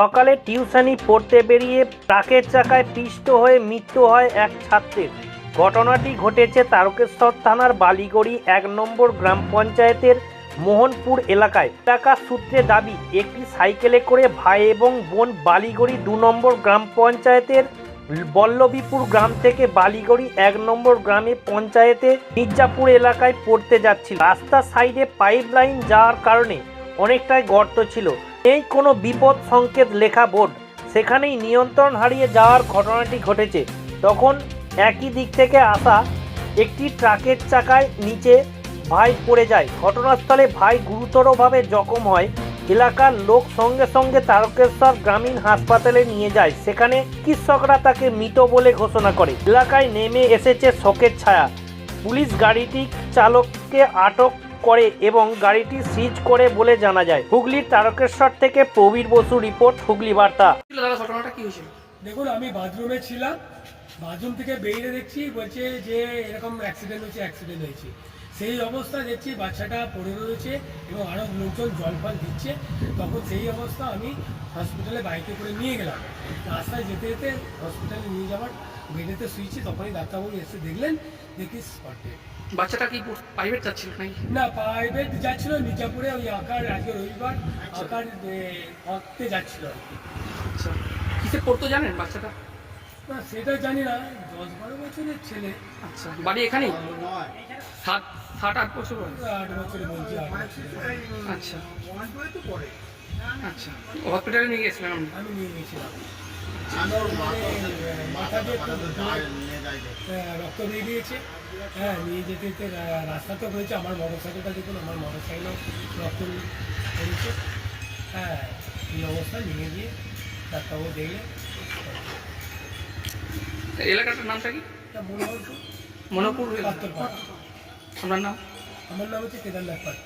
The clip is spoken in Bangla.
সকালে টিউশনি পড়তে বেরিয়ে ট্রাকের চাকায় পিষ্ট হয়ে মৃত্যু হয় এক ছাত্রের। ঘটনাটি ঘটেছে তারকেশ্বর থানার বালিগড়ি এক নম্বর গ্রাম পঞ্চায়েতের মোহনপুর এলাকায়। এলাকার সূত্রে দাবি, একটি সাইকেলে করে ভাই এবং বোন বালিগড়ি দু নম্বর গ্রাম পঞ্চায়েতের বল্লভীপুর গ্রাম থেকে বালিগড়ি এক নম্বর গ্রামে পঞ্চায়েতে মির্জাপুর এলাকায় পড়তে যাচ্ছিল। রাস্তার সাইডে পাইপ লাইন যাওয়ার কারণে অনেকটাই গর্ত ছিল। এই কোনো বিপদ সংকেত লেখা বোর্ড, সেখানেই নিয়ন্ত্রণ হারিয়ে যাওয়ার ঘটনাটি ঘটেছে। তখন একই দিক থেকে আসা একটি ট্রাকের চাকায় নিচে ভাই পড়ে যায়। ঘটনাস্থলে ভাই গুরুতরভাবে জখম হয়। এলাকার লোক সঙ্গে সঙ্গে তারকেশ্বর গ্রামীণ হাসপাতালে নিয়ে যায়। সেখানে চিকিৎসকরা তাকে মৃত বলে ঘোষণা করে। এলাকায় নেমে এসেছে শোকের ছায়া। পুলিশ গাড়িটি চালককে আটক করে এবং গাড়িটি সিজ করে বলে জানা যায়। হুগলির তারকেশ্বর থেকে প্রবীর বসু রিপোর্ট হুগলি বার্তা। ঘটনাটা কি হয়েছিল? দেখুন আমি বাথরুমে ছিলাম। বাথরুম থেকে বেরিয়ে দেখছি বলছে যে এরকম অ্যাক্সিডেন্ট হয়েছে অ্যাক্সিডেন্ট হয়েছে। সেই অবস্থা দেখছি বাচ্চাটা পড়ে রয়েছে এবং আরও লোকজন জল ফল দিচ্ছে। তখন সেই অবস্থা আমি হসপিটালে বাইকে করে নিয়ে গেলাম। রাস্তায় যেতে যেতে হসপিটালে নিয়ে যাওয়ার বেডেতে শুয়েছি তখনই ডাক্তারবাবু এসে দেখলেন দেখি স্পটে বাচ্চাটা কি প্রাইভেট যাচ্ছিল নাকি? না প্রাইভেট যাচ্ছিল মির্জাপুরে ওই আঁকার আজকে রবিবার আঁকার আঁকতে যাচ্ছিল আচ্ছা। কিসে পড়তো জানেন বাচ্চাটা? না সেটা জানি না। দশ বারো বছরের ছেলে। আচ্ছা। বাড়ি এখানেই? সাত সাত আট বছর আট বছরে বলছি আচ্ছা। আচ্ছা। হসপিটালে নিয়ে গেছিলেন আমি নিয়ে গেছিলাম মানে দিয়ে জোরে, আহ, রক্ত বেরিয়ে গিয়েছে হ্যাঁ নিয়ে যেতে যেতে রা- রাস্তাতে হয়েছে। আমার মোটর সাইকেলটা দেখুন আমার মোটর সাইকেলও রক্ত বেরিয়েছে হ্যাঁ এই অবস্থা নিয়ে গিয়ে ডাক্তারবাবু দেখলে এলাকাটার নামটা কি? মনে মনোপুর আপনার নাম? আমার নাম হচ্ছে কেদারনাথ পাত্র